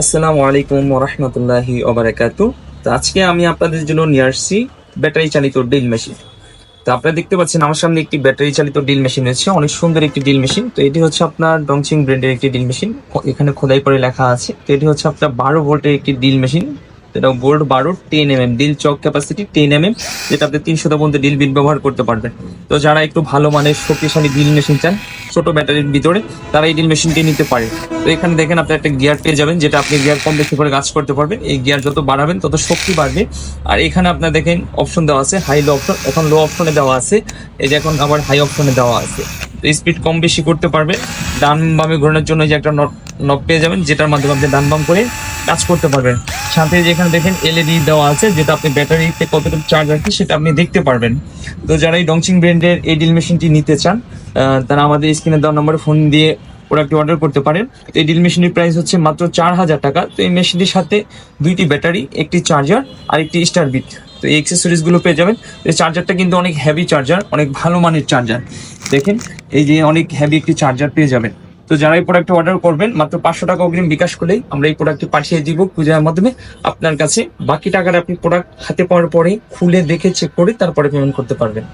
আসসালামু আলাইকুম রহমতুল্লাহি ওবারাকাতু। তো আজকে আমি আপনাদের জন্য নিয়ে আসছি ব্যাটারি চালিত ড্রিল মেশিন। তো আপনারা দেখতে পাচ্ছেন আমার সামনে একটি ব্যাটারি চালিত ড্রিল মেশিন রয়েছে, অনেক সুন্দর একটি ড্রিল মেশিন। তো এটি হচ্ছে আপনার ডংচিং ব্র্যান্ডের একটি ড্রিল মেশিন। এখানে খোদাই করে লেখা আছে। তো এটি হচ্ছে আপনার বারো ভোল্টের একটি ড্রিল মেশিন। এটা বোল্ট বারো, ten M M drill chuck capacity ten M M যেটা আপনি তিনশো পর্যন্ত ডিল বিট ব্যবহার করতে পারবেন। তো যারা একটু ভালো মানের শক্তিশালী ড্রিল মেশিন চান ছোট ব্যাটারির ভিতরে তারা এই ড্রিল মেশিনটি নিতে পারে। তো এখানে দেখেন আপনি একটা গিয়ার পেয়ে যাবেন, যেটা আপনি গিয়ার কম বেশি করে কাজ করতে পারবেন। এই গিয়ার যত বাড়াবেন, তত শক্তি বাড়বে। আর এখানে আপনার দেখেন অপশন দেওয়া আছে হাই লো অপশন এখন লো অপশনে দেওয়া আছে। এই যে এখন আবার হাই অপশনে দেওয়া আছে। তো স্পিড কম বেশি করতে পারবে ডান বামে ঘোরানোর জন্য যে একটা নট নব পেয়ে যাবেন, যেটার মাধ্যমে আপনি ডান বাম করে কাজ করতে পারবেন। সাথে যেখানে দেখেন এলইডি দেওয়া আছে, যেটা আপনি ব্যাটারিতে কতটুকু চার্জ রাখছে সেটা আপনি দেখতে পারবেন। তো যারা এই ডংচিং ব্র্যান্ডের এই ড্রিল মেশিনটি নিতে চান তারা আমাদের স্ক্রিনে দেওয়া নম্বরে ফোন দিয়ে প্রোডাক্টটি অর্ডার করতে পারেন। এই ড্রিল মেশিনের প্রাইস হচ্ছে মাত্র চার হাজার টাকা। তো এই মেশিনটির সাথে দুইটি ব্যাটারি একটি চার্জার আর একটি স্টার বিট তো এই অ্যাক্সেসরিজগুলো পেয়ে যাবেন। এই চার্জারটা কিন্তু অনেক হেভি চার্জার অনেক ভালো মানের চার্জার দেখেন, এই যে অনেক হেভি একটি চার্জার পেয়ে যাবেন। তো যারা এই প্রোডাক্ট অর্ডার করবেন, মাত্র পাঁচশো টাকা অগ্রিম বিকাশ করলেই আমরা এই প্রোডাক্টটি পাঠিয়ে দিব পূজার মাধ্যমে। আপনার কাছে বাকি টাকাটা আপনি প্রোডাক্ট হাতে পাওয়ার পরে খুলে দেখে চেক করে তারপরে পেমেন্ট করতে পারবেন।